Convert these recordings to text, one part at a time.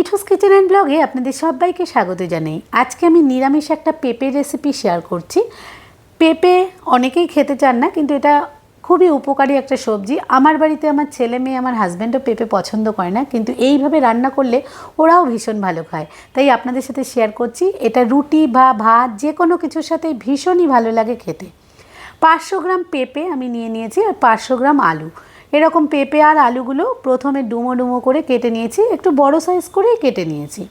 Mithu's kitchen and ব্লগে আপনাদের সবাইকে স্বাগত জানাই। আজকে আমি নিরামিষ একটা পেঁপে রেসিপি শেয়ার করছি। পেঁপে অনেকেই খেতে চান না, কিন্তু এটা খুবই উপকারী একটা সবজি। আমার বাড়িতে আমার ছেলে মেয়ে, আমার হাজব্যান্ডও পেঁপে পছন্দ করে না, কিন্তু এইভাবে রান্না করলে ওরাও ভীষণ ভালো খায়। তাই আপনাদের সাথে শেয়ার করছি। এটা রুটি বা ভাত যে কোনো কিছুর সাথে ভীষণই ভালো লাগে খেতে। পাঁচশো গ্রাম পেঁপে আমি নিয়ে নিয়েছি আর পাঁচশো গ্রাম আলু। এরকম পেঁপে আর আলুগুলো প্রথমে ডুমো ডুমো করে কেটে নিয়েছি, একটু বড় সাইজ করেই কেটে নিয়েছি।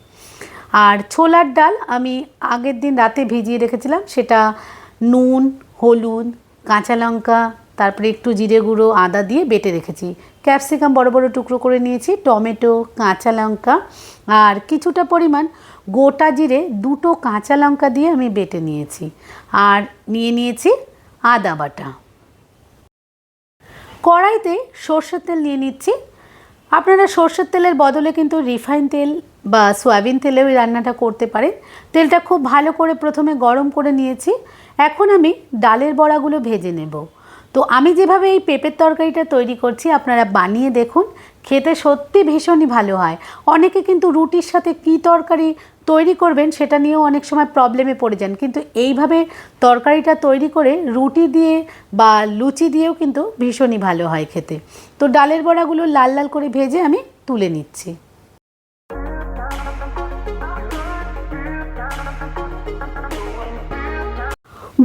আর ছোলার ডাল আমি আগের দিন রাতে ভিজিয়ে রেখেছিলাম, সেটা নুন, হলুদ, কাঁচা লঙ্কা, তারপরে একটু জিরে গুঁড়ো, আদা দিয়ে বেটে রেখেছি। ক্যাপসিকাম বড় বড় টুকরো করে নিয়েছি, টমেটো, কাঁচা লঙ্কা, আর কিছুটা পরিমাণ গোটা জিরে দুটো কাঁচা লঙ্কা দিয়ে আমি বেটে নিয়েছি। আর নিয়ে নিয়েছি আদা বাটা। কড়াইতে সর্ষের তেল নিয়ে নিচ্ছি। আপনারা সর্ষের তেলের বদলে কিন্তু রিফাইন তেল বা সয়াবিন তেলেও এই রান্নাটা করতে পারেন। তেলটা খুব ভালো করে প্রথমে গরম করে নিয়েছি। এখন আমি ডালের বড়াগুলো ভেজে নেব। তো আমি যেভাবে এই পেঁপের তরকারিটা তৈরি করছি, আপনারা বানিয়ে দেখুন, খেতে সত্যি ভীষণই ভালো হয়। অনেকে কিন্তু রুটির সাথে কী তরকারি তৈরি করবেন সেটা নিয়েও অনেক সময় প্রবলেমে পড়ে যান। কিন্তু এইভাবে তরকারিটা তৈরি করে রুটি দিয়ে বা লুচি দিয়েও কিন্তু ভীষণই ভালো হয় খেতে। তো ডালের বড়াগুলো লাল লাল করে ভেজে আমি তুলে নিচ্ছি।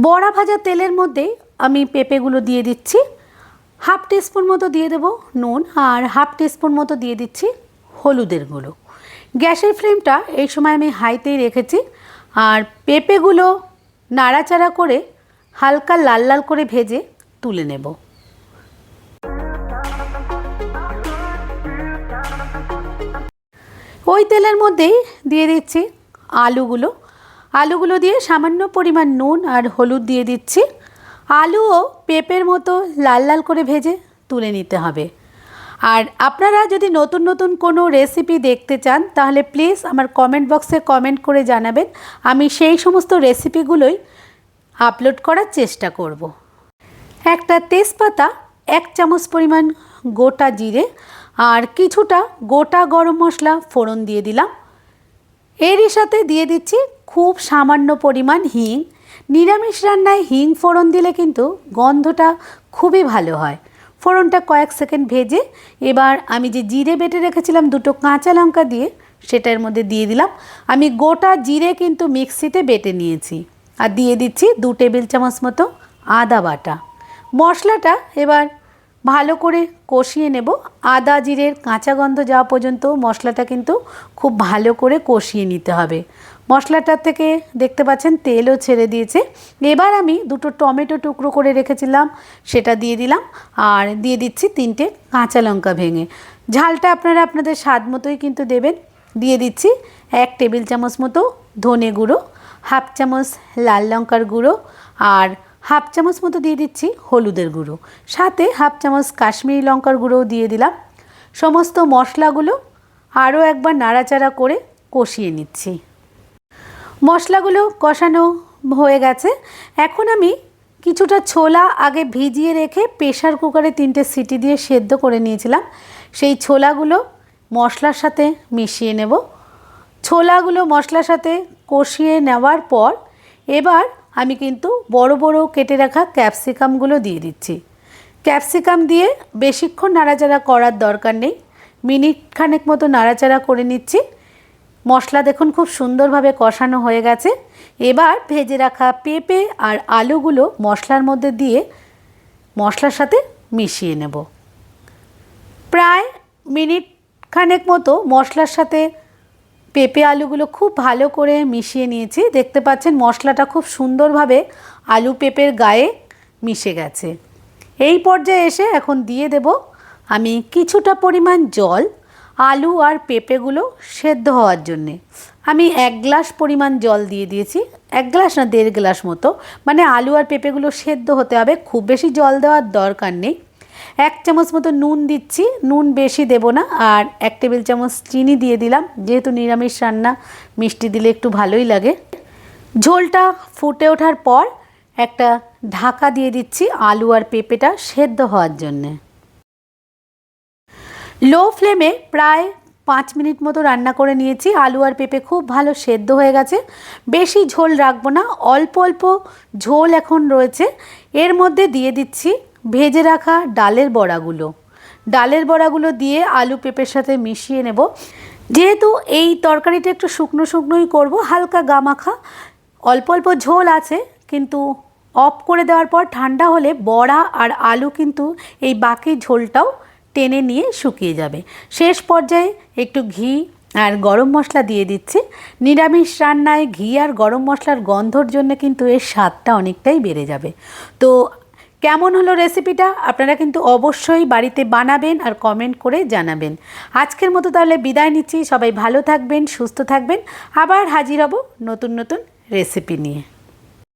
বড়া ভাজা তেলের মধ্যে আমি পেঁপেগুলো দিয়ে দিচ্ছি। হাফ টিস্পুন মতো দিয়ে দেবো নুন আর হাফ টিস্পুন মতো দিয়ে দিচ্ছি হলুদের গুঁড়ো। গ্যাসের ফ্লেমটা এই সময় আমি হাইতেই রেখেছি। আর পেঁপেগুলো নাড়াচাড়া করে হালকা লাল লাল করে ভেজে তুলে নেব। ওই তেলের মধ্যেই দিয়ে দিচ্ছি আলুগুলো। আলুগুলো দিয়ে সামান্য পরিমাণ নুন আর হলুদ দিয়ে দিচ্ছি। আলুও পেঁপের মতো লাল লাল করে ভেজে তুলে নিতে হবে। আর আপনারা যদি নতুন নতুন কোনো রেসিপি দেখতে চান, তাহলে প্লিজ আমার কমেন্ট বক্সে কমেন্ট করে জানাবেন। আমি সেই সমস্ত রেসিপিগুলোই আপলোড করার চেষ্টা করব। একটা তেজপাতা এক চামচ পরিমাণ গোটা জিরে আর কিছুটা গোটা গরম মশলা ফোড়ন দিয়ে দিলাম। এরই সাথে দিয়ে দিচ্ছি খুব সামান্য পরিমাণ হিং নিরামিষ রান্নায় হিং ফোড়ন দিলে কিন্তু গন্ধটা খুবই ভালো হয়। ফোড়নটা কয়েক সেকেন্ড ভেজে এবার আমি যে জিরে বেটে রেখেছিলাম দুটো কাঁচা লঙ্কা দিয়ে, সেটার মধ্যে দিয়ে দিলাম। আমি গোটা জিরে কিন্তু মিক্সিতে বেটে নিয়েছি। আর দিয়ে দিচ্ছি দু টেবিল চামচ মতো আদা বাটা। মশলাটা এবার ভালো করে কষিয়ে নেব। আদা জিরের কাঁচা গন্ধ যাওয়া পর্যন্ত মশলাটা কিন্তু খুব ভালো করে কষিয়ে নিতে হবে। মশলাটার থেকে দেখতে পাচ্ছেন তেলও ছেড়ে দিয়েছে। এবার আমি দুটো টমেটো টুকরো করে রেখেছিলাম, সেটা দিয়ে দিলাম আর দিয়ে দিচ্ছি তিনটে কাঁচা লঙ্কা ভেঙে। ঝালটা আপনারা আপনাদের স্বাদ মতোই কিন্তু দেবেন। দিয়ে দিচ্ছি এক টেবিল চামচ মতো ধনে গুঁড়ো, হাফ চামচ লাল লঙ্কার গুঁড়ো আর হাফ চামচ মতো দিয়ে দিচ্ছি হলুদের গুঁড়ো। সাথে হাফ চামচ কাশ্মীরি লঙ্কার গুঁড়োও দিয়ে দিলাম। সমস্ত মশলাগুলো আরও একবার নাড়াচাড়া করে কষিয়ে নিচ্ছি। মশলাগুলো কষানো হয়ে গেছে। এখন আমি কিছুটা ছোলা আগে ভিজিয়ে রেখে প্রেশার কুকারে তিনটে সিটি দিয়ে সেদ্ধ করে নিয়েছিলাম। সেই ছোলাগুলো মশলার সাথে মিশিয়ে নেব। ছোলাগুলো মশলার সাথে কষিয়ে নেওয়ার পর এবার আমি কিন্তু বড় বড় কেটে রাখা ক্যাপসিকামগুলো দিয়ে দিচ্ছি। ক্যাপসিকাম দিয়ে বেশিক্ষণ নাড়াচাড়া করার দরকার নেই। মিনিট খানেক মতো নাড়াচাড়া করে নিচ্ছি। মশলা দেখুন খুব সুন্দরভাবে কষানো হয়ে গেছে। এবার ভেজে রাখা পেঁপে আর আলুগুলো মশলার মধ্যে দিয়ে মশলার সাথে মিশিয়ে নেব। প্রায় মিনিট খানেক মতো মশলার সাথে পেঁপে আলুগুলো খুব ভালো করে মিশিয়ে নিয়েছি। দেখতে পাচ্ছেন মশলাটা খুব সুন্দরভাবে আলু পেঁপের গায়ে মিশে গেছে। এই পর্যায়ে এসে এখন দিয়ে দেব আমি কিছুটা পরিমাণ জল আলু আর পেঁপেগুলো সেদ্ধ হওয়ার জন্যে। আমি এক গ্লাস পরিমাণ জল দিয়ে দিয়েছি, এক গ্লাস না দেড় গ্লাস মতো। মানে আলু আর পেঁপেগুলো সেদ্ধ হতে হবে, খুব বেশি জল দেওয়ার দরকার নেই। এক চামচ মতো নুন দিচ্ছি, নুন বেশি দেব না, আর এক টেবিল চামচ চিনি দিয়ে দিলাম। যেহেতু নিরামিষ রান্না, মিষ্টি দিলে একটু ভালোই লাগে। ঝোলটা ফুটে ওঠার পর একটা ঢাকা দিয়ে দিচ্ছি আলু আর পেঁপেটা সেদ্ধ হওয়ার জন্যে। লো ফ্লেমে প্রায় পাঁচ মিনিট মতো রান্না করে নিয়েছি। আলু আর পেঁপে খুব ভালো সেদ্ধ হয়ে গেছে। বেশি ঝোল রাখব না, অল্প অল্প ঝোল এখন রয়েছে। এর মধ্যে দিয়ে দিচ্ছি ভেজে রাখা ডালের বড়াগুলো। ডালের বড়াগুলো দিয়ে আলু পেঁপের সাথে মিশিয়ে নেব। যেহেতু এই তরকারিটা একটু শুকনো শুকনোই করব, হালকা গামাখা, অল্প অল্প ঝোল আছে, কিন্তু অফ করে দেওয়ার পর ঠান্ডা হলে বড়া আর আলু কিন্তু এই বাকি ঝোলটাও টেনে নিয়ে শুকিয়ে যাবে। শেষ পর্যায়ে একটু ঘি আর গরম মশলা দিয়ে দিচ্ছি। নিরামিষ রান্নায় ঘি আর গরম মশলার গন্ধর জন্য কিন্তু এর স্বাদটা অনেকটাই বেড়ে যাবে। তো কেমন হলো রেসিপিটা? আপনারা কিন্তু অবশ্যই বাড়িতে বানাবেন আর কমেন্ট করে জানাবেন। আজকের মতো তাহলে বিদায় নিচ্ছি। সবাই ভালো থাকবেন, সুস্থ থাকবেন। আবার হাজির হব নতুন নতুন রেসিপি নিয়ে।